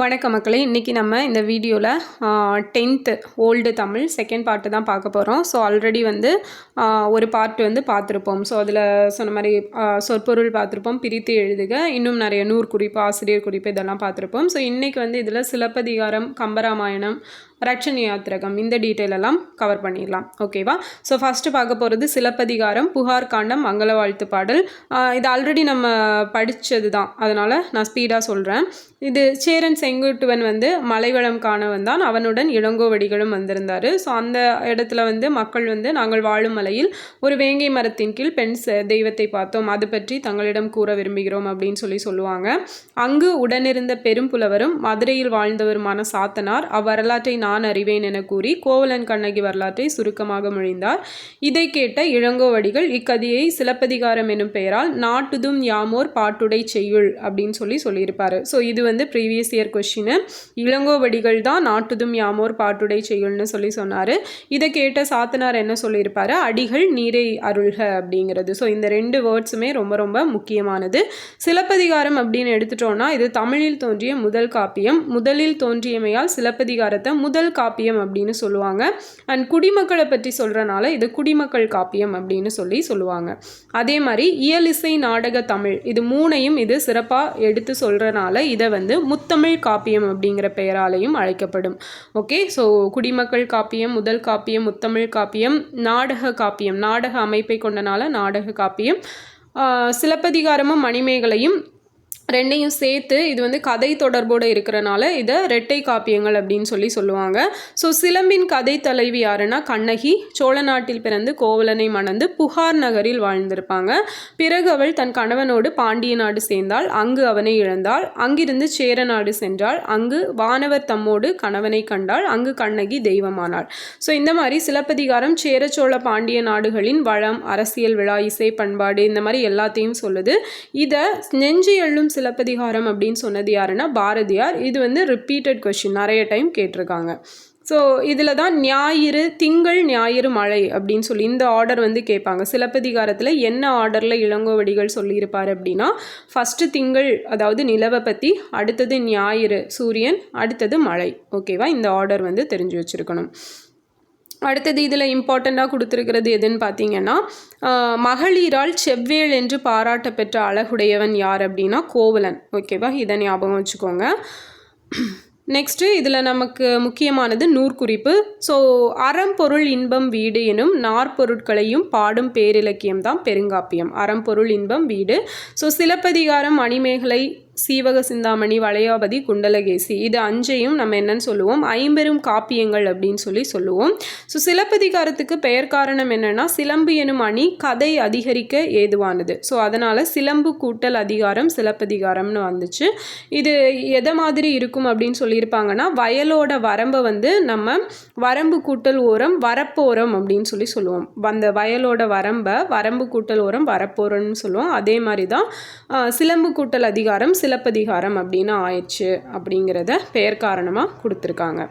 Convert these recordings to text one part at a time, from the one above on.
வணக்க மக்களே. இன்றைக்கி நம்ம இந்த வீடியோவில் tenth old Tamil second part தான் பார்க்க போகிறோம் ஸோ ஆல்ரெடி வந்து ஒரு பார்ட் வந்து பார்த்துருப்போம். ஸோ அதில் சொன்ன மாதிரி சொற்பொருள் பார்த்துருப்போம். பிரித்து எழுதுக. இன்னும் நிறைய நூறு குறிப்பு ஆசிரியர் குறிப்பு இதெல்லாம் பார்த்துருப்போம். ஸோ இன்றைக்கி வந்து இதில் சிலப்பதிகாரம் கம்பராமாயணம் ரட்சண யாத்திரகம். இந்த டீட்டெயில் எல்லாம் கவர் பண்ணிடலாம். ஓகேவா ஸோ ஃபஸ்ட்டு பார்க்க போகிறது சிலப்பதிகாரம் புகார் காண்டம் மங்கள வாழ்த்து பாடல். இது ஆல்ரெடி நம்ம படித்தது தான். அதனால் நான் ஸ்பீடாக சொல்கிறேன் இது சேரன் செங்குட்டுவன் வந்து மலைவளம் காண வந்தான் அவனுடன் இளங்கோவடிகளும் வந்திருந்தார். ஸோ அந்த இடத்துல வந்து மக்கள் வந்து நாங்கள் வாழும் மலையில் ஒரு வேங்கை மரத்தின் கீழ் பெண் ச- தெய்வத்தை பார்த்தோம். அது பற்றி தங்களிடம் கூற விரும்புகிறோம் அப்படின்னு சொல்லி சொல்லுவாங்க. அங்கு உடனிருந்த பெரும் புலவரும் மதுரையில் வாழ்ந்தவருமான சாத்தனார் அவ்வரலாற்றை நான் அறிவேன் என கூறி கோவலன் கண்ணகி வரலாற்றை சுருக்கமாக மொழிந்தார். இதை கேட்ட இளங்கோவடிகள் இக்கதையை சிலப்பதிகாரம் என்னும் பெயரால் நாட்டுதும் யாமோர் பாட்டுடை செய்யுள் அப்படின்னு சொல்லி சொல்லியிருப்பாரு. ஸோ இது வந்து ப்ரீவியஸ் இயர் கொஷின் இளங்கோவடிகள் தான் நாட்டுதும் யாமோர் பாட்டுடை செய்யுள்னு சொல்லி சொன்னார். இதை கேட்ட சாத்தனார் என்ன சொல்லியிருப்பாரு? அடிகள் நீரை அருள்க அப்படிங்கிறது. ஸோ இந்த ரெண்டு வேர்ட்ஸுமே ரொம்ப ரொம்ப முக்கியமானது. சிலப்பதிகாரம் அப்படின்னு எடுத்துட்டோம்னா இது தமிழில் தோன்றிய முதல் காப்பியம். முதலில் தோன்றியமையால் சிலப்பதிகாரத்தை முதல் காப்பியம் அப்படின்னு சொல்லுவாங்க. அண்ட் குடிமக்களை பற்றி சொல்கிறனால இது குடிமக்கள் காப்பியம் அப்படின்னு சொல்லி சொல்லுவாங்க. அதே மாதிரி இயலிசை நாடக தமிழ் இது மூணையும் இது சிறப்பாக எடுத்து சொல்கிறனால இதை வந்து முத்தமிழ் காப்பியம் அப்படிங்கிற பெயராலையும் அழைக்கப்படும். ஓகே ஸோ குடிமக்கள் காப்பியம் முதல் காப்பியம் முத்தமிழ் காப்பியம் நாடக காப்பியம் நாடக அமைப்பை கொண்டனால நாடக காப்பியம் சிலப்பதிகாரமும் மணிமேகலையும் ரெண்டையும் சேர்த்து இது வந்து கதை தொடர்போடு இருக்கிறனால இதை ரெட்டை காப்பியங்கள் அப்படின்னு சொல்லி சொல்லுவாங்க. ஸோ சிலம்பின் கதை தலைவி யாருன்னா கண்ணகி. சோழ நாட்டில் பிறந்து கோவலனை மணந்து புகார் நகரில் வாழ்ந்திருப்பாங்க. பிறகு அவள் தன் கணவனோடு பாண்டிய நாடு சேர்ந்தாள். அங்கு அவனை இழந்தாள். அங்கிருந்து சேர நாடு சென்றாள். அங்கு வானவர் தம்மோடு கணவனை கண்டாள். அங்கு கண்ணகி தெய்வமானாள். ஸோ இந்த மாதிரி சிலப்பதிகாரம் சேர சோழ பாண்டிய நாடுகளின் வளம் அரசியல் விழா இசை பண்பாடு இந்த மாதிரி எல்லாத்தையும் சொல்லுது. இதை நெஞ்சு எள்ளும் சிலப்பதிகாரம் அப்படின்னு சொன்னது யாருன்னா பாரதியார். இது வந்து ரிப்பீட்டட் கொஷின் நிறைய டைம் கேட்டிருக்காங்க. ஸோ இதில் தான் ஞாயிறு திங்கள் ஞாயிறு மழை அப்படின்னு சொல்லி இந்த ஆர்டர் வந்து கேட்பாங்க. சிலப்பதிகாரத்தில் என்ன ஆர்டரில் இளங்கோவடிகள் சொல்லியிருப்பார் அப்படின்னா ஃபஸ்ட்டு திங்கள் அதாவது நிலவை பற்றி அடுத்தது ஞாயிறு சூரியன் அடுத்தது மழை. ஓகேவா இந்த ஆர்டர் வந்து தெரிஞ்சு வச்சுருக்கணும். அடுத்தது இதில் இம்பார்ட்டண்ட்டாக கொடுத்துருக்கிறது எதுன்னு பார்த்தீங்கன்னா மகளிரால் செவ்வேள் என்று பாராட்ட பெற்ற அழகுடையவன் யார் அப்படின்னா கோவலன். ஓகேவா இதை ஞாபகம் வச்சுக்கோங்க. நெக்ஸ்ட்டு இதில் நமக்கு முக்கியமானது நூற்குறிப்பு. ஸோ அறம்பொருள் இன்பம் வீடு எனும் நாற்பொருட்களையும் பாடும் பேரிலக்கியம் தான் பெருங்காப்பியம். அறம்பொருள் இன்பம் வீடு. ஸோ சிலப்பதிகாரம் மணிமேகலை சீவக சிந்தாமணி வளையாபதி குண்டலகேசி. இது அஞ்சையும் நம்ம என்னன்னு சொல்லுவோம்? ஐம்பெரும் காப்பியங்கள் அப்படின்னு சொல்லி சொல்லுவோம். ஸோ சிலப்பதிகாரத்துக்கு பெயர் காரணம் என்னென்னா சிலம்பு எனும் அணி கதை அதிகரிக்க ஏதுவானது. ஸோ அதனால் சிலம்பு கூட்டல் அதிகாரம் சிலப்பதிகாரம்னு வந்துச்சு. இது எதை மாதிரி இருக்கும் அப்படின்னு சொல்லியிருப்பாங்கன்னா வயலோட வரம்பை வந்து நம்ம வரம்பு கூட்டல் ஓரம் வரப்போரம் அப்படின்னு சொல்லி சொல்லுவோம். அந்த வயலோட வரம்பை வரம்பு கூட்டல் ஓரம் வரப்போரம்னு சொல்லுவோம். அதே மாதிரி தான் சிலம்பு கூட்டல் அதிகாரம் சிலப்பதிகாரம் அப்படின்னு ஆயிடுச்சு அப்படிங்கிறத பெயர் காரணமாக கொடுத்துருக்காங்க.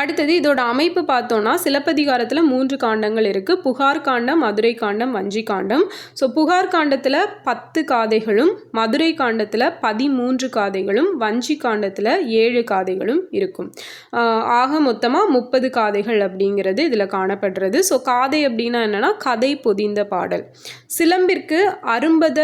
அடுத்தது இதோட அமைப்பு பார்த்தோன்னா சிலப்பதிகாரத்தில் மூன்று காண்டங்கள் இருக்குது புகார் காண்டம் மதுரை காண்டம் வஞ்சி காண்டம். ஸோ புகார் காண்டத்தில் பத்து காதைகளும் மதுரை காண்டத்தில் பதிமூன்று காதைகளும் வஞ்சி காண்டத்தில் ஏழு காதைகளும் இருக்கும். ஆக மொத்தமாக முப்பது காதைகள் அப்படிங்கிறது இதில் காணப்படுறது. ஸோ காதை அப்படின்னா என்னென்னா கதை பொதிந்த பாடல். சிலம்பிற்கு அரும்பத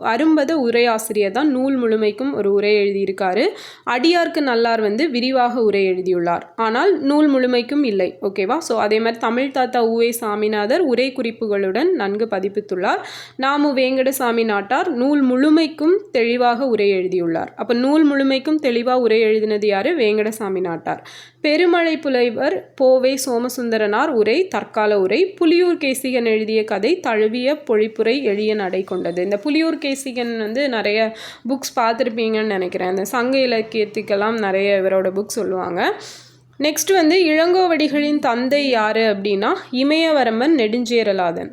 அரும்பத உரையாசிரியர் தான் நூல் முழுமைக்கும் ஒரு உரை எழுதியிருக்காரு. அடியார்க்கு நல்லார் வந்து விரிவாக உரை எழுதியுள்ளார். ஆனால் நூல் முழுமைக்கும் இல்லை ஓகேவா? ஸோ அதே மாதிரி தமிழ் தாத்தா ஊவே சாமிநாதர் உரை குறிப்புகளுடன் நன்கு பதிப்பித்துள்ளார். நாமு வேங்கடசாமி நாட்டார் நூல் முழுமைக்கும் தெளிவாக உரை எழுதியுள்ளார். அப்போ நூல் முழுமைக்கும் தெளிவாக உரை எழுதினது யாரு? வேங்கடசாமி நாட்டார். பெருமழை புலைவர் போவே சோமசுந்தரனார் உரை தற்கால உரை புலியூர் கேசிகன் எழுதிய கதை தழுவிய பொழிப்புரை எளிய நடை கொண்டது. இந்த புலியூர் கேசிகன் வந்து நிறைய புக்ஸ் பார்த்துருப்பீங்கன்னு நினைக்கிறேன். இந்த சங்க இலக்கியத்துக்கெல்லாம் நிறைய இவரோட புக் சொல்லுவாங்க. நெக்ஸ்ட் வந்து இளங்கோவடிகளின் தந்தை யார் அப்படின்னா இமயவரமன் நெடுஞ்சேரலாதன்.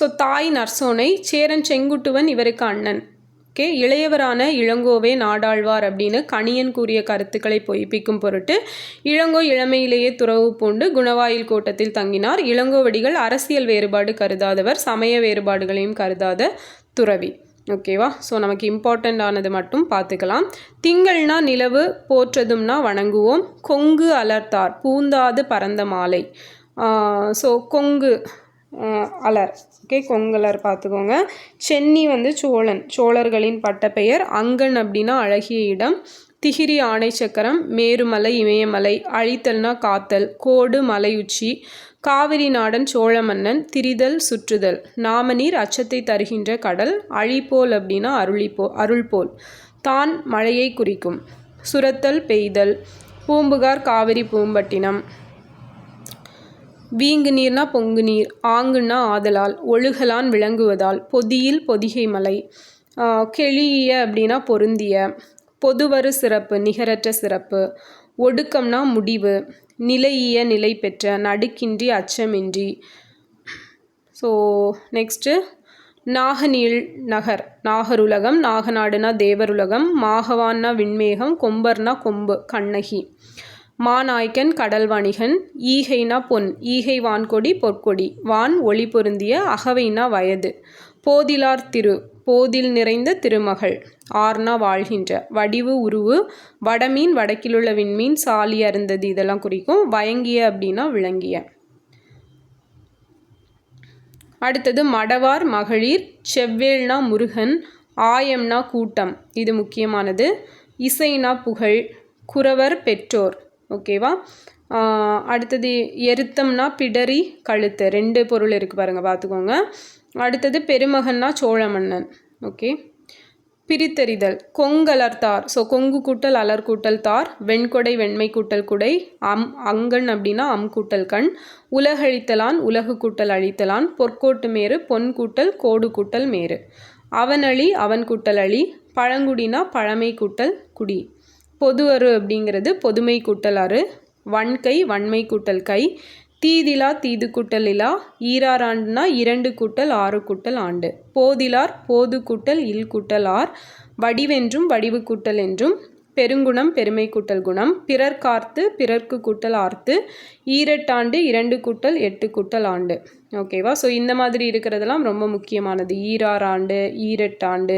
ஸோ தாய் நர்சோனை சேரன் செங்குட்டுவன் இவருக்கு அண்ணன். ஓகே இளையவரான இளங்கோவே நாடாழ்வார் அப்படின்னு கணியன் கூறிய கருத்துக்களை பொய்ப்பிக்கும் பொருட்டு இளங்கோ இளமையிலேயே துறவு பூண்டு குணவாயில் கோட்டத்தில் தங்கினார். இளங்கோவடிகள் அரசியல் வேறுபாடு கருதாதவர் சமய வேறுபாடுகளையும் கருதாத துறவி. ஓகேவா ஸோ நமக்கு இம்பார்ட்டண்ட் ஆனது மட்டும் பார்த்துக்கலாம். திங்கள்னா நிலவு போற்றதும்னா வணங்குவோம். கொங்கு அலர்த்தார் பூந்தாது பரந்த மாலை. ஸோ கொங்கு அலர். ஓகே கொங்கலர் பார்த்துக்கோங்க. சென்னி வந்து சோழன் சோழர்களின் பட்டப்பெயர். அங்கன் அப்படின்னா அழகிய இடம். திகிரி ஆணை சக்கரம் மேருமலை இமயமலை அழித்தல்னா காத்தல் கோடு மலையுச்சி காவிரி நாடன் சோழ மன்னன் திரிதல் சுற்றுதல். நாமநீர் அச்சத்தை தருகின்ற கடல் அழிப்போல் அப்படின்னா அருளிப்போ அருள்போல். தான் மழையை குறிக்கும். சுரத்தல் பெய்தல். பூம்புகார் காவிரி பூம்பட்டினம். வீங்கு நீர்னா பொங்கு நீர் ஆங்குன்னா ஆதலால் ஒழுகலான் விளங்குவதால் பொதியில் பொதிகை மலை. கெளிய அப்படின்னா பொருந்திய பொதுவரு சிறப்பு நிகரற்ற சிறப்பு. ஒடுக்கம்னா முடிவு நிலையிய நிலை பெற்ற நடுக்கின்றி அச்சமின்றி. ஸோ நெக்ஸ்ட்டு நாகநீள் நகர் நாகருலகம் நாகநாடுனா தேவருலகம் மாகவான்னா விண்மேகம் கொம்பர்னா கொம்பு கண்ணகி. மாநாய்க்கன் கடல் வணிகன் ஈகைனா பொன் ஈகை வான்கொடி பொற்கொடி வான் ஒளி பொருந்திய அகவைனா வயது போதிலார் திரு போதில் நிறைந்த திருமகள் ஆர்னா வாழ்கின்ற வடிவு உருவு வடமீன் வடக்கிலுள்ள விண்மீன் சாலி அருந்தது இதெல்லாம் குறிக்கும் வயங்கிய அப்படின்னா விளங்கிய. அடுத்தது மடவார் மகளிர் செவ்வேல்னா முருகன் ஆயம்னா கூட்டம் இது முக்கியமானது. இசைனா புகழ் குறவர் பெற்றோர் ஓகேவா? அடுத்தது எருத்தம்னா பிடரி கழுத்து. ரெண்டு பொருள் இருக்குது பாருங்கள் பார்த்துக்கோங்க. அடுத்தது பெருமகன்னா சோழ மன்னன் ஓகே. பிரித்தறிதல். கொங்கலர்த்தார். ஸோ கொங்கு கூட்டல் அலர் கூட்டல் தார். வெண்கொடை வெண்மை கூட்டல் குடை. அம் அங்கன் அப்படின்னா அம் கூட்டல் கண். உலகழித்தலான் உலகு கூட்டல் அழித்தலான். பொற்கோட்டு மேரு பொன் கூட்டல் கோடு கூட்டல் மேரு. அவனளி அவன் கூட்டல் அழி. பழங்குடினா பழமை கூட்டல் குடி. பொதுவரு அப்படிங்கிறது பொதுமை கூட்டல் அரு வன்கை வன்மை கூட்டல் கை தீதிலா தீது கூட்டல் இலா ஈராறாண்டுனா இரண்டு கூட்டல் ஆறு கூட்டல் ஆண்டு. போதிலார் போது கூட்டல் இல் கூட்டல் ஆர் வடிவென்றும் வடிவு கூட்டல் என்றும் பெருங்குணம் பெருமை கூட்டல் குணம் பிறர் கார்த்து பிறர்க்கு கூட்டல் ஆர்த்து ஈரெட்டாண்டு இரண்டு கூட்டல் எட்டு கூட்டல் ஆண்டு. ஓகேவா? ஸோ இந்த மாதிரி இருக்கிறதெல்லாம் ரொம்ப முக்கியமானது. ஈராறாண்டு ஈரெட்டாண்டு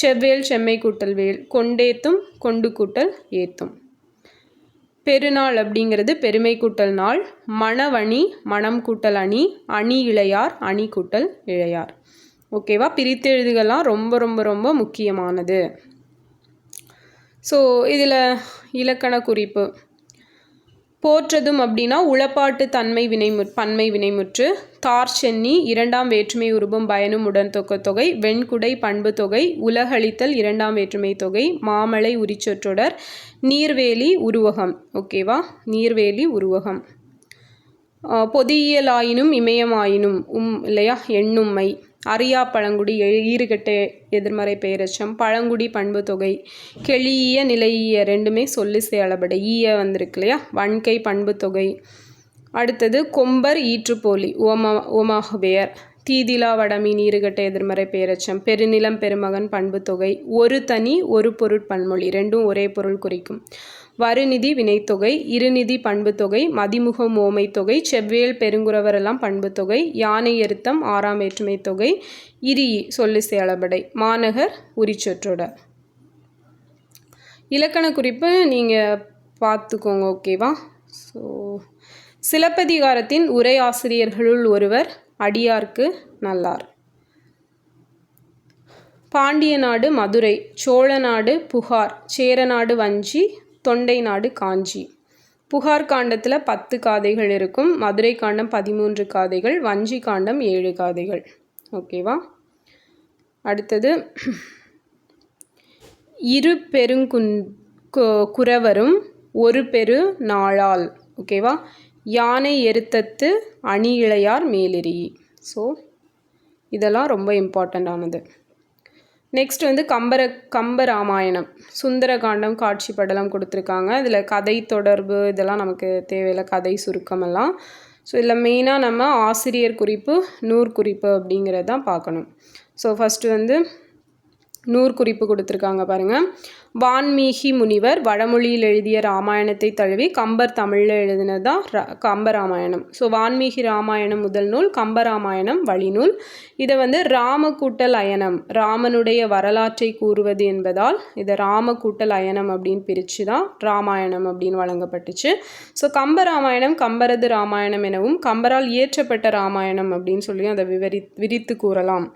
செவ்வேல் செம்மை கூட்டல் வேல் கொண்டேத்தும் கொண்டு கூட்டல் ஏத்தும். பெருநாள் அப்படிங்கிறது பெருமை கூட்டல் நாள் மணவணி மணம் கூட்டல் அணி அணி இளையார் அணி கூட்டல் இளையார் ஓகேவா? பிரித்தெழுதுகள்லாம் ரொம்ப ரொம்ப ரொம்ப முக்கியமானது. ஸோ இதில் இலக்கண குறிப்பு. போற்றதும் அப்படின்னா உளப்பாட்டு தன்மை வினைமு பன்மை வினைமுற்று தார் சென்னி இரண்டாம் வேற்றுமை உருவம் பயனும் உடன் தொக்க தொகை வெண்குடை பண்பு தொகை உலகளித்தல் இரண்டாம் வேற்றுமை தொகை மாமலை உரிச்சொற்றொடர் நீர்வேலி உருவகம். ஓகேவா? நீர்வேலி உருவகம். பொதியியலாயினும் இமயமாயினும் உம் இல்லையா? எண்ணும்மை. அரியா பழங்குடி எ- எதிர்மறை பெயரச்சம் பழங்குடி பண்பு தொகை கெளிய நிலையிய ரெண்டுமே சொல்லு செயலபடை ஈய வந்திருக்கு இல்லையா? வன்கை பண்பு தொகை. அடுத்தது கொம்பர் ஈற்றுப்போலி ஓமா ஓமாகுபெயர் தீதிலா வடமீன் ஈறுகட்ட எதிர்மறை பெயரச்சம் பெருநிலம் பெருமகன் பண்பு தொகை ஒரு தனி ஒரு பொருட்பன்மொழி ரெண்டும் ஒரே பொருள் குறிக்கும். வருநிதி வினைத்தொகை இருநிதி பண்புத்தொகை மதிமுகம் ஓமை தொகை செவ்வேல் பெருங்குறவரெல்லாம் பண்புத்தொகை யானை எருத்தம் ஆறாம் வேற்றுமை தொகை இரி சொல்லு சேலபடை மாநகர் உரிச்சொற்றொடர் இலக்கண குறிப்பு நீங்கள் பார்த்துக்கோங்க ஓகேவா? ஸோ சிலப்பதிகாரத்தின் உரை ஆசிரியர்களுள் ஒருவர் அடியார்க்கு நல்லார். பாண்டிய நாடு மதுரை சோழ நாடு புகார் சேரநாடு வஞ்சி தொண்டை நாடு காஞ்சி. புகார் காண்டத்தில் பத்து காதைகள் இருக்கும். மதுரை காண்டம் பதிமூன்று காதைகள் வஞ்சி காண்டம் ஏழு காதைகள். ஓகேவா அடுத்தது இரு பெருங்குன் கு- குறவரும் ஒரு பெரு நாளால். ஓகேவா யானை எருத்தத்து அணி இளையார் மேலெறி. ஸோ இதெல்லாம் ரொம்ப இம்பார்ட்டண்ட்டானது நெக்ஸ்ட் வந்து கம்பர கம்பராமாயணம். சுந்தரகாண்டம் காட்சி படலம் கொடுத்துருக்காங்க. இதில் கதை தொடர்பு இதெல்லாம் நமக்கு தேவையில்லை. கதை சுருக்கமெல்லாம் ஸோ இதில் மெயினாக நம்ம ஆசிரியர் குறிப்பு நூற்குறிப்பு அப்படிங்கிறது தான் பார்க்கணும். ஸோ ஃபஸ்ட்டு வந்து நூற்குறிப்பு கொடுத்துருக்காங்க பாருங்கள் வான்மீகி முனிவர் வடமொழியில் எழுதிய ராமாயணத்தை தழுவி கம்பர் தமிழில் எழுதினது தான் ர கம்பராமாயணம் ஸோ வான்மீகி ராமாயணம் முதல் நூல் கம்பராமாயணம் வழிநூல். இதை வந்து ராமக்கூட்டல் அயனம் ராமனுடைய வரலாற்றை கூறுவது என்பதால் இதை ராமக்கூட்டல் அயனம் அப்படின்னு பிரித்து தான் ராமாயணம் அப்படின்னு வழங்கப்பட்டுச்சு. ஸோ கம்பராமாயணம் கம்பரது ராமாயணம் எனவும் கம்பரால் இயற்றப்பட்ட ராமாயணம் அப்படின்னு சொல்லி அதை விவரி விரித்து கூறலாம்.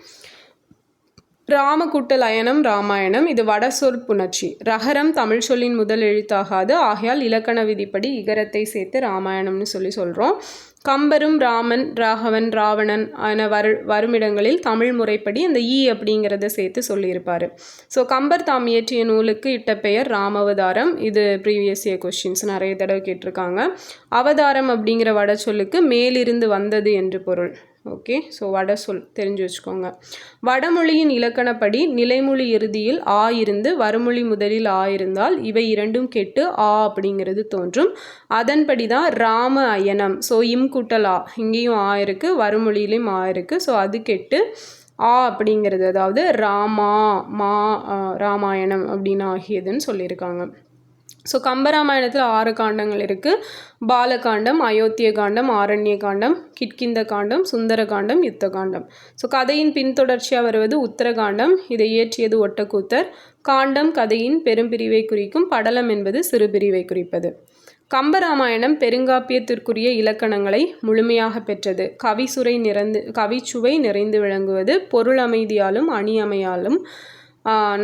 ராமகுட்டல் அயனம் ராமாயணம் இது வட சொற்புணர்ச்சி. ரகரம் தமிழ் சொல்லின் முதல் எழுத்தாகாது. ஆகையால் இலக்கண விதிப்படி இகரத்தை சேர்த்து ராமாயணம்னு சொல்லி சொல்கிறோம் கம்பரும் ராமன் ராகவன் ராவணன் என வரு வருமிடங்களில் தமிழ் முறைப்படி இந்த ஈ அப்படிங்கிறத சேர்த்து சொல்லியிருப்பார். ஸோ கம்பர் தாம் இயற்றிய நூலுக்கு இட்ட பெயர் ராமவதாரம். இது ப்ரீவியஸ் இயர் கொஷின்ஸ் நிறைய தடவை கேட்டிருக்காங்க. அவதாரம் அப்படிங்கிற வட சொல்லுக்கு மேலிருந்து வந்தது என்று பொருள். ஓகே ஸோ வட சொல் தெரிஞ்சு வச்சுக்கோங்க. வடமொழியின் இலக்கணப்படி நிலைமொழி இறுதியில் ஆ இருந்து வறுமொழி முதலில் ஆ இருந்தால் இவை இரண்டும் கெட்டு ஆ அப்படிங்கிறது தோன்றும். அதன்படி தான் ராம அயனம் ஸோ இம் கூட்டல் ஆ. இங்கேயும் ஆ இருக்குது வறுமொழியிலையும் ஆ இருக்குது ஸோ அது கெட்டு ஆ அப்படிங்கிறது அதாவது ராமா மா ராமாயணம் அப்படின்னு ஆகியதுன்னு சொல்லியிருக்காங்க. ஸோ கம்பராமாயணத்தில் ஆறு காண்டங்கள் இருக்குது பாலகாண்டம் அயோத்திய காண்டம் ஆரண்ய காண்டம் கிட்கிந்த காண்டம் சுந்தர காண்டம் யுத்த காண்டம் ஸோ கதையின் பின்தொடர்ச்சியாக வருவது உத்தரகாண்டம். இதை இயற்றியது ஒட்டக்கூத்தர். காண்டம் கதையின் பெரும்பிரிவை குறிக்கும் படலம் என்பது சிறுபிரிவை குறிப்பது. கம்பராமாயணம் பெருங்காப்பியத்திற்குரிய இலக்கணங்களை முழுமையாக பெற்றது. கவிசுரை நிறைந்து கவிச்சுவை நிறைந்து விளங்குவது பொருள் அமைதியாலும் அணி அமையாலும்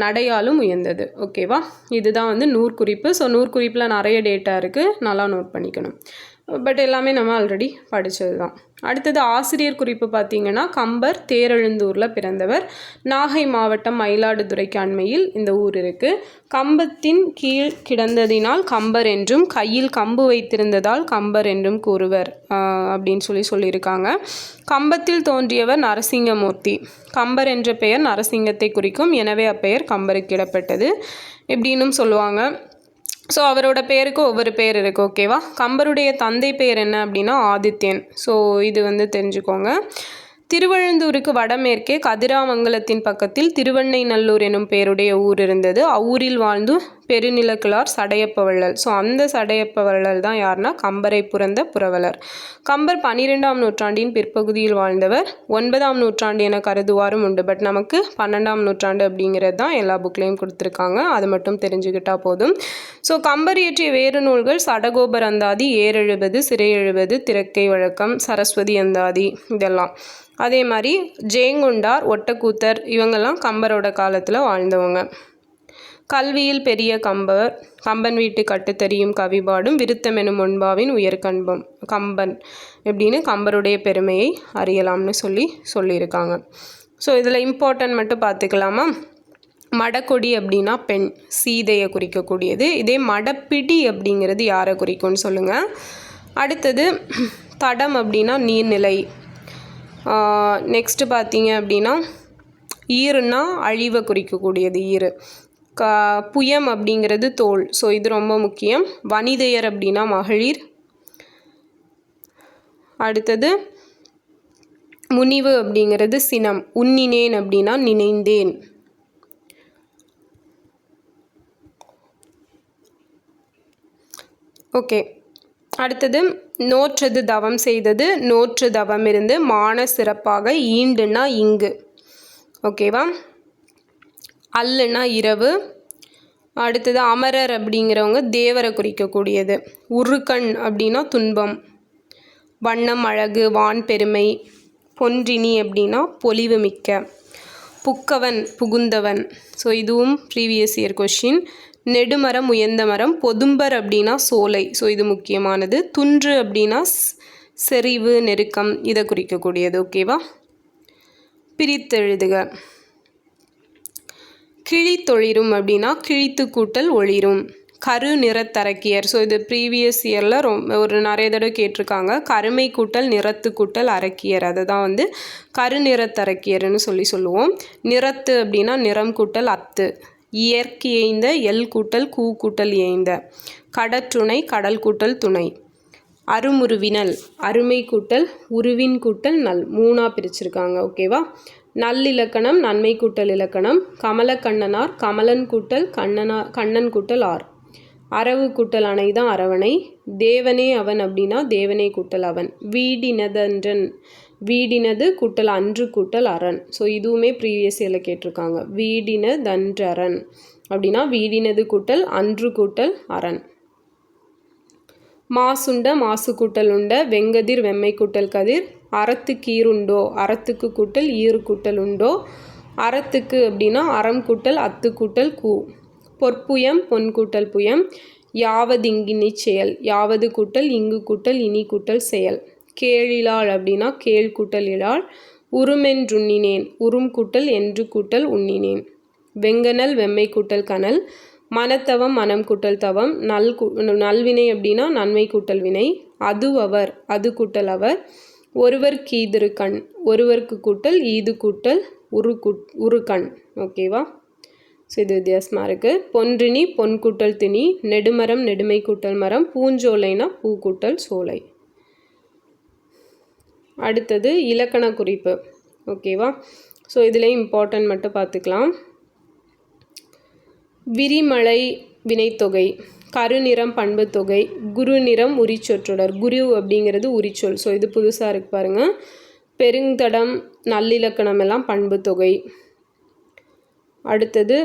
நடையாலும் உயர்ந்தது. ஓகேவா இதுதான் வந்து நூற்குறிப்பு. ஸோ நூற்குறிப்பில் நிறைய டேட்டா இருக்குது நல்லா நோட் பண்ணிக்கணும். பட் எல்லாமே நம்ம ஆல்ரெடி படித்தது தான் அடுத்தது ஆசிரியர் குறிப்பு பார்த்தீங்கன்னா கம்பர் தேரெழுந்தூரில் பிறந்தவர். நாகை மாவட்டம் மயிலாடுதுறைக்கு அண்மையில் இந்த ஊர் இருக்குது கம்பத்தின் கீழ் கிடந்ததினால் கம்பர் என்றும் கையில் கம்பு வைத்திருந்ததால் கம்பர் என்றும் கூறுவர் அப்படின்னு சொல்லி சொல்லியிருக்காங்க. கம்பத்தில் தோன்றியவர் நரசிங்கமூர்த்தி. கம்பர் என்ற பெயர் நரசிங்கத்தை குறிக்கும் எனவே அப்பெயர் கம்பருக்கு இடப்பட்டது இப்படின்னும் சொல்லுவாங்க. ஸோ அவரோட பேருக்கு ஒவ்வொரு பேர் இருக்குது ஓகேவா கம்பருடைய தந்தை பேர் என்ன அப்படின்னா ஆதித்யன். ஸோ இது வந்து தெரிஞ்சுக்கோங்க. திருவழுந்தூருக்கு வடமேற்கே கதிராமங்கலத்தின் பக்கத்தில் திருவண்ணைநல்லூர் எனும் பேருடைய ஊர் இருந்தது. அவ்வூரில் வாழ்ந்து பெருநிலக்கிழார் சடையப்ப வள்ளல் ஸோ அந்த சடையப்ப வள்ளல் தான் யாருன்னா கம்பரை புறந்த புரவலர். கம்பர் பன்னிரெண்டாம் நூற்றாண்டின் பிற்பகுதியில் வாழ்ந்தவர். ஒன்பதாம் நூற்றாண்டு என கருதுவாரும் உண்டு. பட் நமக்கு பன்னெண்டாம் நூற்றாண்டு அப்படிங்கிறது தான் எல்லா புக்லேயும் கொடுத்துருக்காங்க. அது மட்டும் தெரிஞ்சுக்கிட்டால் போதும். ஸோ கம்பர் இயற்றிய வேறு நூல்கள் சடகோபர் அந்தாதி ஏறெழுபது சிறை எழுபது திறக்கை வழக்கம் சரஸ்வதி அந்தாதி இதெல்லாம். அதே மாதிரி ஜெயங்குண்டார் ஒட்டக்கூத்தர் இவங்கெல்லாம் கம்பரோட காலத்தில் வாழ்ந்தவங்க. கல்வியில் பெரிய கம்பர் கம்பன் வீட்டு கட்டு தெரியும் கவிபாடும் விருத்தம் எனும் முன்பாவின் உயர்கண்பம் கம்பன் எப்படின்னு கம்பருடைய பெருமையை அறியலாம்னு சொல்லி சொல்லியிருக்காங்க. ஸோ இதில் இம்பார்ட்டன்ட் மட்டும் பார்த்துக்கலாமா? மடக்கொடி அப்படின்னா பெண் சீதையை குறிக்கக்கூடியது. இதே மடப்பிடி அப்படிங்கிறது யாரை குறிக்கும்னு சொல்லுங்கள் அடுத்தது தடம் அப்படின்னா நீர்நிலை. நெக்ஸ்ட்டு பார்த்தீங்க அப்படின்னா ஈருன்னா அழிவை குறிக்கக்கூடியது ஈறு க புயம் அப்படிங்கிறது தோல். ஸோ இது ரொம்ப முக்கியம். வனிதையர் அப்படின்னா மகளிர். அடுத்தது முனிவு அப்படிங்கிறது சினம். உன்னினேன் அப்படின்னா நினைந்தேன். ஓகே அடுத்தது நோற்றது தவம் செய்தது. நோற்று தவம் இருந்து மான சிறப்பாக ஈண்டுன்னா இங்கு. ஓகேவா அல்லுனா இரவு. அடுத்தது அமரர் அப்படிங்கிறவங்க தேவரை குறிக்கக்கூடியது. உருக்கண் அப்படின்னா துன்பம். வண்ணம் அழகு வான் பெருமை. பொன்றினி அப்படின்னா பொலிவு மிக்க. புக்கவன் புகுந்தவன். ஸோ இதுவும் ப்ரீவியஸ் இயர் கொஷின் நெடுமரம் உயர்ந்த மரம். பொதும்பர் அப்படின்னா சோலை. ஸோ இது முக்கியமானது. துன்று அப்படின்னா செறிவு நெருக்கம். இதை குறிக்கக்கூடியது. ஓகேவா பிரித்தெழுதுக. கிழித்தொழிரும் அப்படின்னா கிழித்து கூட்டல் ஒளிரும். கரு நிறத்தரக்கியர் ஸோ இது ப்ரீவியஸ் இயரில் ரொம்ப ஒரு நிறைய தடவை கேட்டிருக்காங்க. கருமை கூட்டல் நிறத்து கூட்டல் அரக்கியர் அதை தான் வந்து கரு நிறத்தரக்கியர்னு சொல்லி சொல்லுவோம். நிறத்து அப்படின்னா நிறம் கூட்டல் அத்து. இயற்கை ஏய்ந்த எல் கூட்டல் கூ கூட்டல் ஏய்ந்த கடற்றுணை கடல் கூட்டல் துணை. அருமுருவினல். அருமை கூட்டல் உருவின் கூட்டல் நல். மூணாக பிரிச்சிருக்காங்க. ஓகேவா நல்லிலக்கணம் நன்மை கூட்டல் இலக்கணம் கமலக்கண்ணனார் கமலன் கூட்டல் கண்ணனா கண்ணன் கூட்டல் ஆர். அரவு கூட்டல் அணை தான் அரவணை. தேவனே அவன் அப்படின்னா தேவனே கூட்டல் அவன். வீடினதன்றன் வீடினது கூட்டல் அன்று கூட்டல் அரண். ஸோ இதுவுமே ப்ரீவியஸ் இயரில் கேட்டிருக்காங்க. வீடினதன்றரன் அப்படின்னா வீடினது கூட்டல் அன்று கூட்டல் அரண். மாசுண்ட மாசு கூட்டல் உண்ட வெங்கதிர் வெம்மை கூட்டல் கதிர் அறத்துக்கு ஈருண்டோ அறத்துக்கு கூட்டல் ஈறு கூட்டல் உண்டோ? அறத்துக்கு அப்படின்னா அறம் கூட்டல் அத்து கூட்டல் கூ. பொற்புயம் பொன் கூட்டல் புயம் யாவதிங்கினி செயல். யாவது கூட்டல் இங்கு கூட்டல் இனி கூட்டல் செயல். கேழிலாள் அப்படின்னா கேள் கூட்டல் இழாள் உருமென்றுண்ணினேன் உரும் கூட்டல் என்று கூட்டல் உண்ணினேன். வெங்கனல் வெம்மை கூட்டல் கனல். மனத்தவம் மனம் கூட்டல் தவம். நல் நல்வினை அப்படின்னா நன்மை கூட்டல் வினை. அது அவர் அது கூட்டல் அவர். ஒருவருக்கு ஈதிரு கண் ஒருவருக்கு கூட்டல் ஈது கூட்டல் உரு கூட் உரு கண். ஓகேவா ஸோ இது வித்தியாசமாக இருக்குது பொன்றினி பொன் கூட்டல் திணி நெடுமரம் நெடுமை கூட்டல் மரம் பூஞ்சோலைனா பூ கூட்டல் சோலை. அடுத்தது இலக்கண குறிப்பு. ஓகேவா ஸோ இதுலேயும் இம்பார்ட்டன்ட் மட்டும் பார்த்துக்கலாம். விரிமலை வினைத்தொகை. கருநிறம் பண்பு தொகை குரு நிறம் உரிச்சொற்றொடர். குரு அப்படிங்கிறது உரிச்சொல். ஸோ இது புதுசாக இருக்கு பாருங்கள் பெருந்தடம் நல்லிலக்கணம் எல்லாம் பண்பு தொகை அடுத்தது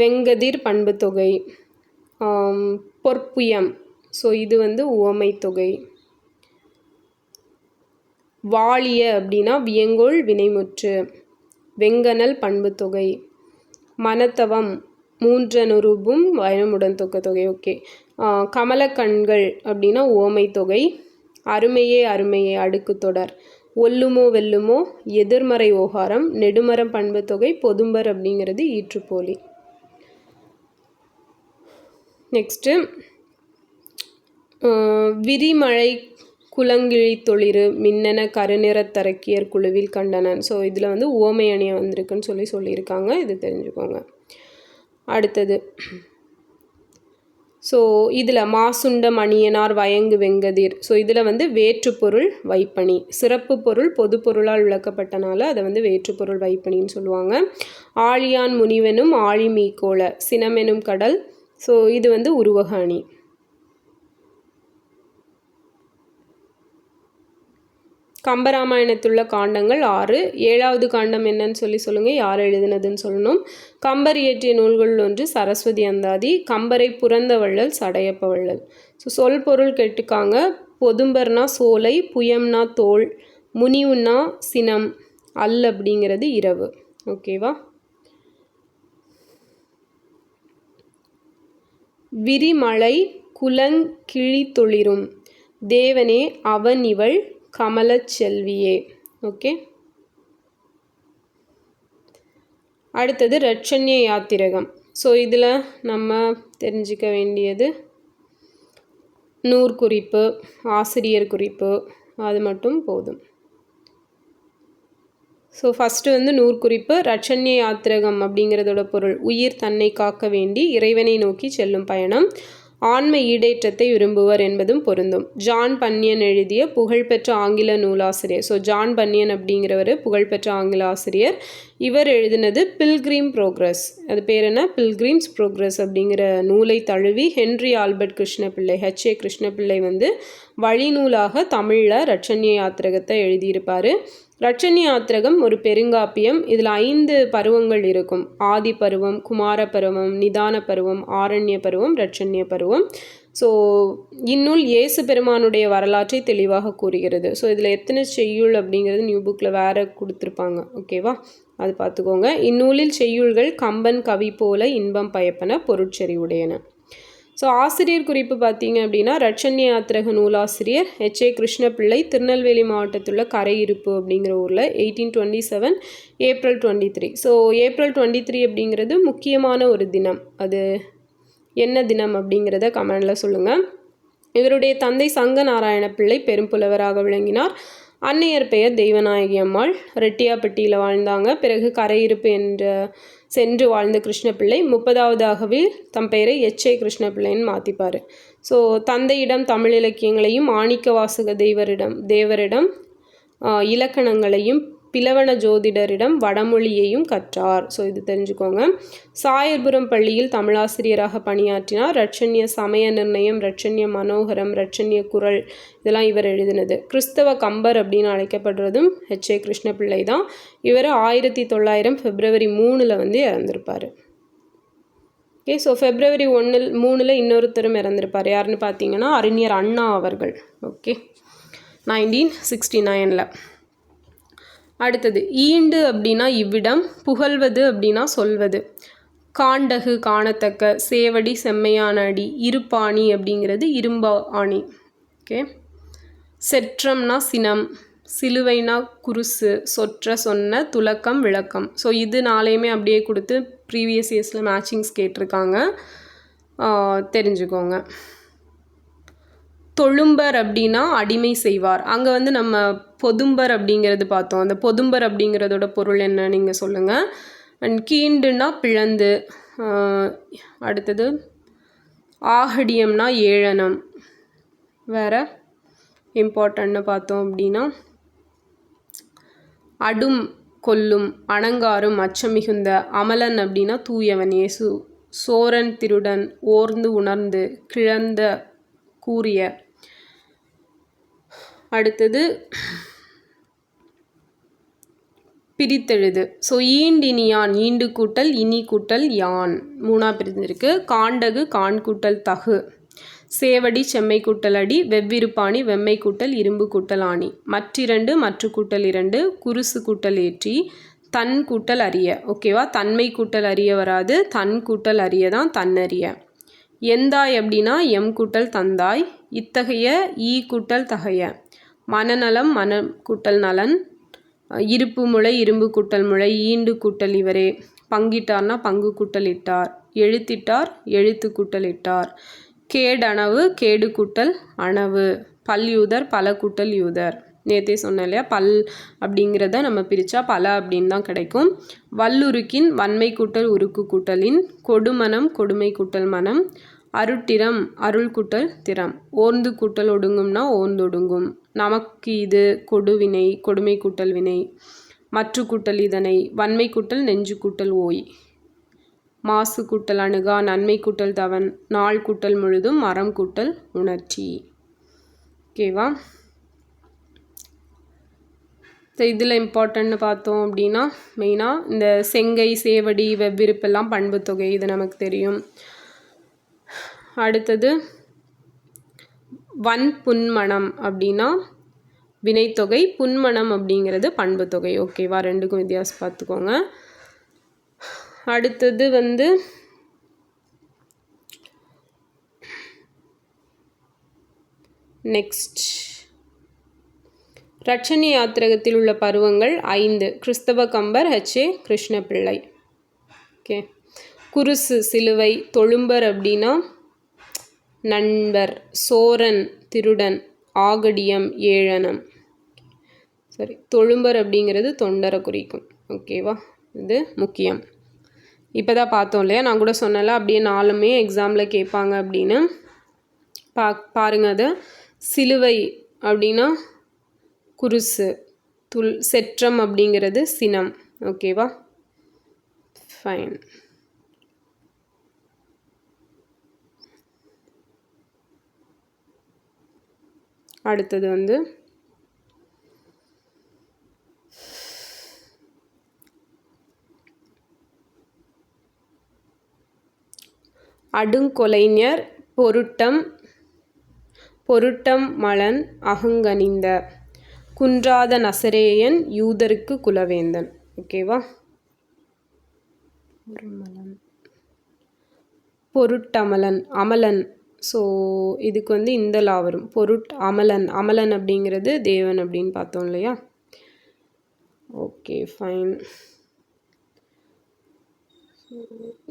வெங்கதிர் பண்பு தொகை பொற்புயம். ஸோ இது வந்து உவமை தொகை வாளிய அப்படின்னா வியங்கோள் வினைமுற்று. வெங்கனல் பண்பு தொகை மனத்தவம். மூன்றனுரூபும் வயனமுடன் தொக்க தொகை. ஓகே. கமலக்கண்கள் அப்படின்னா ஓமை தொகை. அருமையே அருமையே அடுக்கு தொடர். ஒல்லுமோ வெல்லுமோ எதிர்மறை ஓகாரம் நெடுமரம் பண்பு தொகை பொதும்பர் அப்படிங்கிறது ஈற்றுப்போலி. நெக்ஸ்ட்டு விரிமழை குலங்கிழி தொளிரு மின்னன கருநிறத்தரக்கியர் குழுவில் கண்டனன். ஸோ இதில் வந்து ஓமை அணியை வந்திருக்குன்னு சொல்லி சொல்லியிருக்காங்க. இது தெரிஞ்சுக்கோங்க. அடுத்தது. ஸோ இதில் மாசுண்ட மணியனார் வயங்கு வெங்கதிர். ஸோ இதில் வந்து வேற்றுப்பொருள் வைப்பணி. சிறப்பு பொருள் பொது பொருளால் விளக்கப்பட்டனால அதை வந்து வேற்றுப்பொருள் வைப்பணின்னு சொல்லுவாங்க. ஆழியான் முனிவனும் ஆழி மீக்கோள சினமெனும் கடல். ஸோ இது வந்து உருவக அணி. கம்பராமாயணத்துள்ள காண்டங்கள் ஆறு. ஏழாவது காண்டம் என்னன்னு சொல்லி சொல்லுங்கள் யார் எழுதினதுன்னு சொல்லணும். கம்பர் இயற்றிய நூல்கள் ஒன்று சரஸ்வதி அந்தாதி. கம்பரை புறந்த வள்ளல் சடையப்ப வள்ளல் ஸோ சொல் பொருள் கேட்டுக்காங்க. பொதும்பர்னா சோலை புயம்னா தோல் முனிவுன்னா சினம் அல் அப்படிங்கிறது இரவு. ஓகேவா விரிமலை குலங்கிழி தொளிரும் தேவனே அவன் இவள் கமலச்செல்வியே. ஓகே. அடுத்தது ரட்சண்ய யாத்திரகம். ஸோ இதில் நம்ம தெரிஞ்சிக்க வேண்டியது நூறு குறிப்பு ஆசிரியர் குறிப்பு அது மட்டும் போதும். ஸோ ஃபஸ்ட்டு வந்து நூற்குறிப்பு ரட்சண்ய யாத்திரகம் அப்படிங்கிறதோட பொருள் உயிர் தன்னை காக்க வேண்டி இறைவனை நோக்கி செல்லும் பயணம். ஆன்ம ஈடேற்றத்தை விரும்புவர் என்பதும் பொருந்தும். ஜான் பன்னியன் எழுதிய புகழ்பெற்ற ஆங்கில நூலாசிரியர். ஸோ ஜான் பன்னியன் அப்படிங்கிறவர் புகழ்பெற்ற ஆங்கில ஆசிரியர். இவர் எழுதினது பில்கிரீம் ப்ரோக்ரஸ் அது பேர் என்ன? பில்கிரீம்ஸ் ப்ரோக்ரஸ் அப்படிங்கிற நூலை தழுவி Henry Albert Krishnapillai H A Krishnapillai வந்து வழிநூலாக தமிழில் ரட்சண்ய யாத்திரகத்தை எழுதியிருப்பார். ரட்சணி யாத்திரகம் ஒரு பெருங்காப்பியம். இதில் ஐந்து பருவங்கள் இருக்கும். ஆதி பருவம் குமார பருவம் நிதான பருவம் ஆரண்ய பருவம் ரட்சண்ய பருவம். ஸோ இந்நூல் இயேசு பெருமானுடைய வரலாற்றை தெளிவாக கூறுகிறது. ஸோ இதில் எத்தனை செய்யுள் அப்படிங்கிறது நியூ புக்கில் வேறு கொடுத்துருப்பாங்க. ஓகேவா அது பார்த்துக்கோங்க. இந்நூலில் செய்யுள்கள் கம்பன் கவி போல இன்பம் பயப்பன பொருட்செறிவுடையன. ஸோ ஆசிரியர் குறிப்பு பார்த்தீங்க அப்படின்னா ரட்சண்ய யாத்திரக நூலாசிரியர் ஹெச் ஏ கிருஷ்ணபிள்ளை திருநெல்வேலி மாவட்டத்தில் கரை இருப்பு அப்படிங்கிற ஊரில் eighteen twenty seven April twenty three so April twenty three அப்படிங்கிறது முக்கியமான ஒரு தினம். அது என்ன தினம் அப்படிங்கிறத கமெண்டில் சொல்லுங்கள் இவருடைய தந்தை சங்க நாராயண பிள்ளை பெரும்புலவராக விளங்கினார். அன்னையர் பெயர் தெய்வநாயகி அம்மாள். ரெட்டியாப்பட்டியில் வாழ்ந்தாங்க. பிறகு கரையிருப்பு என்ற சென்று வாழ்ந்த கிருஷ்ணபிள்ளை முப்பதாவதாகவே தம் பெயரை எச்ஐ கிருஷ்ணபிள்ளைன்னு மாற்றிப்பார் ஸோ தந்தையிடம் தமிழ் இலக்கியங்களையும் மாணிக்க வாசக தெய்வரிடம் தேவரிடம் இலக்கணங்களையும் பிளவன ஜோதிடரிடம் வடமொழியையும் கற்றார். ஸோ இது தெரிஞ்சுக்கோங்க. சாயர்புரம் பள்ளியில் தமிழாசிரியராக பணியாற்றினார். ரட்சண்ய சமய நிர்ணயம் ரட்சண்ய மனோகரம் ரட்சண்ய குரல் இதெல்லாம் இவர் எழுதினது. கிறிஸ்தவ கம்பர் அப்படின்னு அழைக்கப்படுறதும் ஹெச் ஏ கிருஷ்ணபிள்ளை தான். இவர் ஆயிரத்தி தொள்ளாயிரம் பிப்ரவரி மூணில் வந்து இறந்திருப்பார். ஓகே ஸோ ஃபெப்ரவரி ஒன்றில் மூணில் இன்னொருத்தரும் இறந்திருப்பார். யாருன்னு பார்த்தீங்கன்னா அறிஞர் அண்ணா அவர்கள். ஓகே நைன்டீன் சிக்ஸ்டி நைனில் அடுத்தது ஈண்டு அப்படின்னா இவ்விடம் புகழ்வது அப்படின்னா சொல்வது. காண்டகு காணத்தக்க சேவடி செம்மையான அடி இருப்பாணி அப்படிங்கிறது இரும்பா ஆணி. ஓகே செற்றம்னா சினம் சிலுவைனா குருசு சொற்ற சொன்ன துலக்கம் விளக்கம். ஸோ இது நாளையுமே அப்படியே கொடுத்து ப்ரீவியஸ் இயர்ஸில் மேட்சிங்ஸ் கேட்டிருக்காங்க. தெரிஞ்சுக்கோங்க. தொழும்பர் அப்படின்னா அடிமை செய்வார். அங்கே வந்து நம்ம பொதும்பர் அப்படிங்கிறது பார்த்தோம். அந்த பொதும்பர் அப்படிங்கிறதோட பொருள் என்ன நீங்கள் சொல்லுங்கள் அண்ட் கீண்டுனா பிளந்து அடுத்தது ஆகடியம்னா ஏழனம் வேறு இம்பார்ட்டன்னு பார்த்தோம் அப்படின்னா அடும் கொல்லும் அணங்காரும் அச்சம் மிகுந்த அமலன் அப்படின்னா தூயவன் இயேசு. சோரன் திருடன் ஓர்ந்து உணர்ந்து கிழந்த கூறிய பிரித்தெழுது. ஸோ ஈண்டினியான் ஈண்டு கூட்டல் இனி கூட்டல் யான். மூணாக பிரிஞ்சிருக்கு காண்டகு கான் கூட்டல் தகு. சேவடி செம்மை கூட்டல் அடி. வெவ்விருப்பாணி வெம்மை கூட்டல் இரும்பு கூட்டல் ஆணி. மற்றிரண்டு மற்ற கூட்டல் இரண்டு. குருசு கூட்டல் ஏற்றி. தன் கூட்டல் அறிய ஓகேவா தன்மை கூட்டல் அறிய வராது. தன் கூட்டல் அறிய தான் தன்னறிய எந்தாய் அப்படின்னா எம் கூட்டல் தந்தாய். இத்தகைய ஈ கூட்டல் தகைய. மனநலம் மன கூட்டல் நலன் இருப்பு முளை இரும்பு கூட்டல் முளை ஈண்டு கூட்டல் இவரே. பங்கிட்டார்னா பங்கு கூட்டல் இட்டார் எழுத்திட்டார் எழுத்து கூட்டல் இட்டார் கேடனவு கேடு கூட்டல் அணவு பல் யூதர் பல கூட்டல் யூதர். நேற்றே சொன்னேன் இல்லையா பல் அப்படிங்கிறத நம்ம பிரித்தா பல அப்படின்னு தான் கிடைக்கும். வல்லுருக்கின் வன்மை கூட்டல் உருக்கு கூட்டலின் கொடுமனம் கொடுமை கூட்டல் மனம். அருட்டிரம் அருள் கூட்டல் திறம். ஓர்ந்து கூட்டல் ஒடுங்கும்னா ஓர்ந்தொடுங்கும் நமக்கு இது கொடுவினை கொடுமை கூட்டல் வினை. மற்ற கூட்டல் இதனை வன்மை கூட்டல் நெஞ்சு கூட்டல் ஓய். மாசு கூட்டல் அணுகா நன்மை கூட்டல் தவன். நாள் கூட்டல் முழுதும் மரம் கூட்டல் உணர்ச்சி. ஓகேவா? இதில் இம்பார்ட்டன்ட்னு பார்த்தோம் அப்படின்னா மெயினாக இந்த செங்கை சேவடி வெவ்விருப்பெல்லாம் பண்பு தொகை இது நமக்கு தெரியும். அடுத்தது வன் புன்மணம் அப்படின்னா வினைத்தொகை புன்மணம் அப்படிங்கிறது பண்பு தொகை ஓகேவா ரெண்டுக்கும் வித்தியாசம் பார்த்துக்கோங்க. அடுத்தது வந்து நெக்ஸ்ட் ரட்சணி யாத்திரகத்தில் உள்ள பருவங்கள் ஐந்து. கிறிஸ்தவ Kambar H A Krishnapillai okay குருசு சிலுவை தொழும்பர் அப்படின்னா நண்பர் சோரன் திருடன் ஆகடியம் ஏழனம். சரி தொழும்பர் அப்படிங்கிறது தொண்டரை குறிக்கும். ஓகேவா இது முக்கியம். இப்போ தான் பார்த்தோம் இல்லையா? நான் கூட சொன்னல அப்படியே நாலுமே எக்ஸாமில் கேட்பாங்க அப்படின்னு. பா பாருங்கள் அது. சிலுவை அப்படின்னா குருசு துல் செற்றம் அப்படிங்கிறது சினம். ஓகேவா ஃபைன் அடுத்தது வந்து அடுங்கொலைஞர் பொருட்டம் பொருட்டம் மலன் அகங்கனிந்த குன்றாத நசரேயன் யூதருக்கு குலவேந்தன். ஓகேவா பொருட்டமலன் அமலன் ஸோ இதுக்கு வந்து இந்த லா வரும். பொருட் அமலன் அமலன் அப்படிங்கிறது தேவன் அப்படின்னு பார்த்தோம் இல்லையா? ஓகே ஃபைன்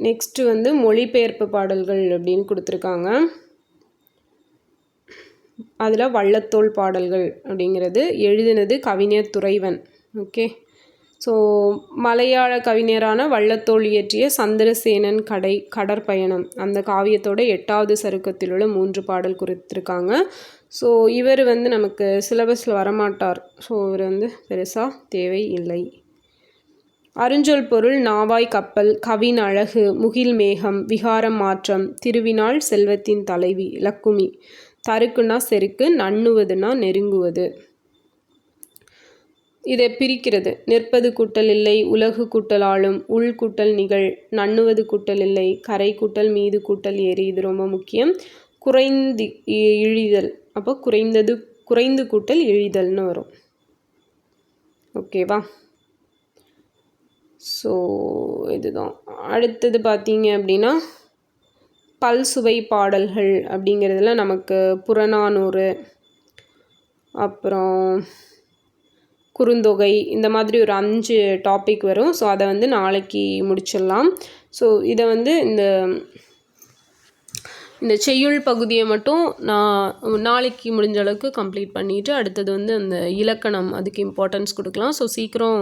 நெக்ஸ்ட்டு வந்து மொழிபெயர்ப்பு பாடல்கள் அப்படின்னு கொடுத்துருக்காங்க. அதில் வள்ளத்தோல் பாடல்கள் அப்படிங்கிறது எழுதினது கவிஞர் துறைவன். ஓகே ஸோ மலையாள கவிஞரான வள்ளத்தோல் இயற்றிய சந்திரசேனன் கடை கடற்பயணம். அந்த காவியத்தோட எட்டாவது சருக்கத்தில் உள்ள மூன்று பாடல் குறித்திருக்காங்க. ஸோ இவர் வந்து நமக்கு சிலபஸில் வரமாட்டார். ஸோ இவர் வந்து பெருசாக தேவை இல்லை. அருஞ்சொல் பொருள் நாவாய் கப்பல் கவின் அழகு முகில் மேகம் விகாரம் மாற்றம் திருவினாள் செல்வத்தின் தலைவி லக்குமி. தருக்குன்னா செருக்கு நண்ணுவதுன்னா நெருங்குவது. இதை பிரிக்கிறது. நிற்பது கூட்டல் இல்லை உலகு கூட்டல் ஆளும். உள் கூட்டல் நிகழ் நண்ணுவது கூட்டல் இல்லை. கரை கூட்டல் மீது கூட்டல் ஏறி இது ரொம்ப முக்கியம். குறைந்து இழிதல். அப்போ குறைந்தது குறைந்து கூட்டல் இழிதல்னு வரும். ஓகேவா ஸோ இதுதான். அடுத்தது பார்த்தீங்க அப்படின்னா பல்சுவை பாடல்கள் அப்படிங்கிறதுல நமக்கு புறநானூறு அப்புறம் குறுந்தொகை இந்த மாதிரி ஒரு அஞ்சு டாபிக் வரும். ஸோ அதை வந்து நாளைக்கு முடிச்சிடலாம். ஸோ இதை வந்து இந்த இந்த செய்யுள் பகுதியை மட்டும் நான் நாளைக்கு முடிஞ்ச அளவுக்கு கம்ப்ளீட் பண்ணிவிட்டு அடுத்தது வந்து அந்த இலக்கணம் அதுக்கு இம்பார்ட்டன்ஸ் கொடுக்கலாம். ஸோ சீக்கிரம்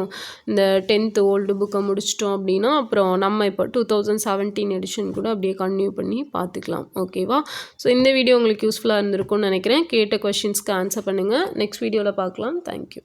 இந்த டென்த்து ஓல்டு புக்கை முடிச்சிட்டோம் அப்படின்னா அப்புறம் நம்ம இப்போ டூ தௌசண்ட் செவன்டீன் எடிஷன் கூட அப்படியே கன்டினியூ பண்ணி பார்த்துக்கலாம். ஓகேவா ஸோ இந்த வீடியோ உங்களுக்கு யூஸ்ஃபுல்லாக இருந்திருக்கும்னு நினைக்கிறேன். கேட்ட கொஷின்ஸ்க்கு ஆன்சர் பண்ணுங்கள் நெக்ஸ்ட் வீடியோவில் பார்க்கலாம். தேங்க்யூ